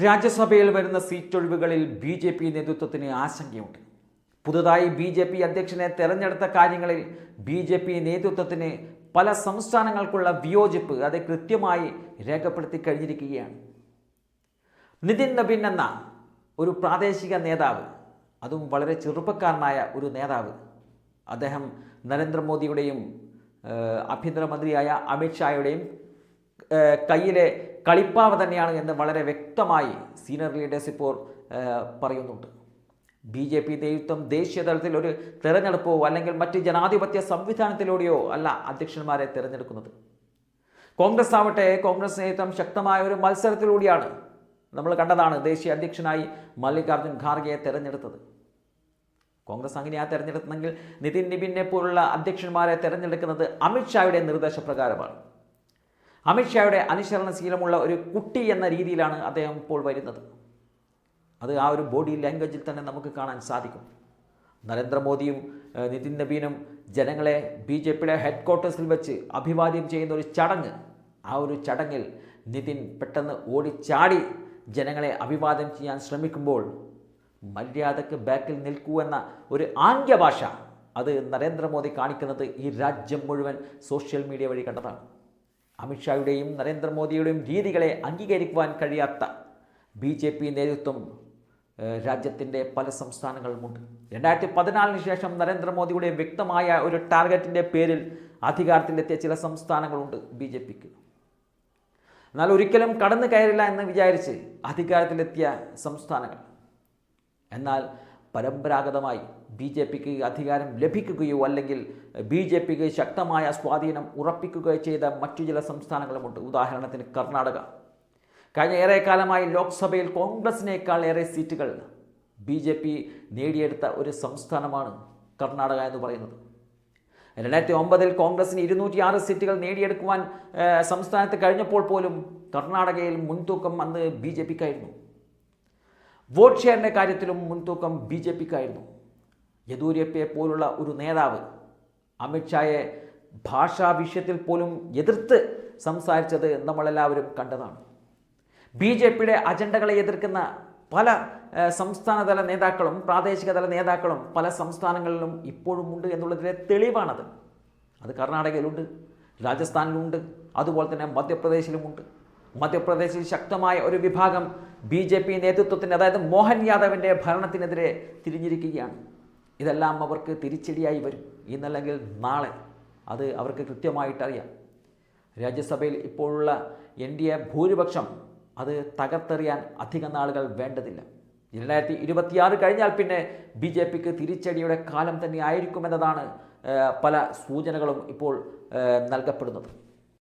രാജ്യസഭയിൽ വരുന്ന സീറ്റൊഴിവുകളിൽ B J P നേതൃത്വത്തിന് ആശങ്കയുണ്ട്. പുതുതായി ബി ജെ പി അധ്യക്ഷനെ തെരഞ്ഞെടുത്ത കാര്യങ്ങളിൽ ബി ജെ പി നേതൃത്വത്തിന് പല സംസ്ഥാനങ്ങൾക്കുള്ള വിയോജിപ്പ് അത് കൃത്യമായി രേഖപ്പെടുത്തി കഴിഞ്ഞിരിക്കുകയാണ്. നിതിൻ നബിൻ എന്ന ഒരു പ്രാദേശിക നേതാവ് അതും വളരെ ചെറുപ്പക്കാരനായ ഒരു നേതാവ് അദ്ദേഹം നരേന്ദ്രമോദിയുടെയും ആഭ്യന്തരമന്ത്രിയായ അമിത്ഷായുടെയും കയ്യിലെ കളിപ്പാവ തന്നെയാണ് എന്ന് വളരെ വ്യക്തമായി സീനിയർ ലീഡേഴ്സ് ഇപ്പോൾ പറയുന്നുണ്ട്. ബി ജെ പി നേതൃത്വം ദേശീയ തലത്തിൽ ഒരു തെരഞ്ഞെടുപ്പോ അല്ലെങ്കിൽ മറ്റ് ജനാധിപത്യ സംവിധാനത്തിലൂടെയോ അല്ല അധ്യക്ഷന്മാരെ തിരഞ്ഞെടുക്കുന്നത്. കോൺഗ്രസ് ആവട്ടെ കോൺഗ്രസ് നേതൃത്വം ശക്തമായ ഒരു മത്സരത്തിലൂടെയാണ് നമ്മൾ കണ്ടതാണ് ദേശീയ അധ്യക്ഷനായി മല്ലികാർജുൻ ഖാർഗെയെ തെരഞ്ഞെടുത്തത്. കോൺഗ്രസ് അങ്ങനെയാ തെരഞ്ഞെടുത്തെങ്കിൽ നിതിൻ നിബിനെ പോലുള്ള അധ്യക്ഷന്മാരെ തെരഞ്ഞെടുക്കുന്നത് അമിത്ഷായുടെ നിർദ്ദേശപ്രകാരമാണ്. അമിത്ഷായുടെ അനുസരണശീലമുള്ള ഒരു കുട്ടി എന്ന രീതിയിലാണ് അദ്ദേഹം ഇപ്പോൾ വരുന്നത്. അത് ആ ഒരു ബോഡി ലാംഗ്വേജിൽ തന്നെ നമുക്ക് കാണാൻ സാധിക്കും. നരേന്ദ്രമോദിയും നിതിൻ നബീനും ജനങ്ങളെ ബി ജെ പിയുടെ ഹെഡ് ക്വാർട്ടേഴ്സിൽ വെച്ച് അഭിവാദ്യം ചെയ്യുന്ന ഒരു ചടങ്ങ് ആ ഒരു ചടങ്ങിൽ നിതിൻ പെട്ടെന്ന് ഓടിച്ചാടി ജനങ്ങളെ അഭിവാദ്യം ചെയ്യാൻ ശ്രമിക്കുമ്പോൾ മര്യാദയ്ക്ക് ബാക്കിൽ നിൽക്കൂ എന്ന ഒരു ആംഗ്യഭാഷ അത് നരേന്ദ്രമോദി കാണിക്കുന്നത് ഈ രാജ്യം മുഴുവൻ സോഷ്യൽ മീഡിയ വഴി കണ്ടതാണ്. അമിത്ഷായുടെയും നരേന്ദ്രമോദിയുടെയും രീതികളെ അംഗീകരിക്കുവാൻ കഴിയാത്ത ബി ജെ പി നേതൃത്വം രാജ്യത്തിന്റെ പല സംസ്ഥാനങ്ങളുമുണ്ട് രണ്ടായിരത്തി പതിനാലിന് ശേഷം നരേന്ദ്രമോദിയുടെ വ്യക്തമായ ഒരു ടാർഗറ്റിന്റെ പേരിൽ അധികാരത്തിലെത്തിയ ചില സംസ്ഥാനങ്ങളുണ്ട് ബി ജെ പിക്ക്. എന്നാൽ ഒരിക്കലും കടന്നു കയറില്ല എന്ന് വിചാരിച്ച് അധികാരത്തിലെത്തിയ സംസ്ഥാനങ്ങൾ. എന്നാൽ പരമ്പരാഗതമായി ബി ജെ പിക്ക് അധികാരം ലഭിക്കുകയോ അല്ലെങ്കിൽ ബി ജെ പിക്ക് ശക്തമായ സ്വാധീനം ഉറപ്പിക്കുകയോ ചെയ്ത മറ്റു ചില സംസ്ഥാനങ്ങളുമുണ്ട്. ഉദാഹരണത്തിന് കർണാടക. കഴിഞ്ഞ ഏറെക്കാലമായി ലോക്സഭയിൽ കോൺഗ്രസിനേക്കാൾ ഏറെ സീറ്റുകൾ ബി ജെ പി നേടിയെടുത്ത ഒരു സംസ്ഥാനമാണ് കർണാടക എന്ന് പറയുന്നത്. രണ്ടായിരത്തി ഒമ്പതിൽ കോൺഗ്രസിന് ഇരുന്നൂറ്റി ആറ് സീറ്റുകൾ നേടിയെടുക്കുവാൻ സംസ്ഥാനത്ത് കഴിഞ്ഞപ്പോൾ പോലും കർണാടകയിൽ മുൻതൂക്കം അന്ന് ബി ജെ പിക്കായിരുന്നു. വോട്ട് ഷെയറിന്റെ കാര്യത്തിലും മുൻതൂക്കം ബി ജെ പിക്കായിരുന്നു. യദൂരപ്പയെ പോലുള്ള ഒരു നേതാവ് അമിത്ഷായെ ഭാഷാ വിഷയത്തിൽ പോലും എതിർത്ത് സംസാരിച്ചത് നമ്മളെല്ലാവരും കണ്ടതാണ്. ബി ജെ പിയുടെ അജണ്ടകളെ എതിർക്കുന്ന പല സംസ്ഥാനതല നേതാക്കളും പ്രാദേശികതല നേതാക്കളും പല സംസ്ഥാനങ്ങളിലും ഇപ്പോഴും ഉണ്ട് എന്നുള്ളതിലെ തെളിവാണത്. അത് കർണാടകയിലുണ്ട് രാജസ്ഥാനിലുണ്ട് അതുപോലെ തന്നെ മധ്യപ്രദേശിലുമുണ്ട്. മധ്യപ്രദേശിൽ ശക്തമായ ഒരു വിഭാഗം ബി ജെ പി നേതൃത്വത്തിന് അതായത് മോഹൻ യാദവിന്റെ ഭരണത്തിനെതിരെ തിരിഞ്ഞിരിക്കുകയാണ്. ഇതെല്ലാം അവർക്ക് തിരിച്ചടിയായി വരും. ഇന്നല്ലെങ്കിൽ നാളെ അത് അവർക്ക് കൃത്യമായിട്ടറിയാം. രാജ്യസഭയിൽ ഇപ്പോഴുള്ള എൻ ഡി എ ഭൂരിപക്ഷം അത് തകർത്തെറിയാൻ അധിക നാളുകൾ വേണ്ടതില്ല. രണ്ടായിരത്തി ഇരുപത്തിയാറ് കഴിഞ്ഞാൽ പിന്നെ ബി ജെ പിക്ക് തിരിച്ചടിയുടെ കാലം തന്നെ ആയിരിക്കുമെന്നതാണ് പല സൂചനകളും ഇപ്പോൾ നൽകപ്പെടുന്നത്.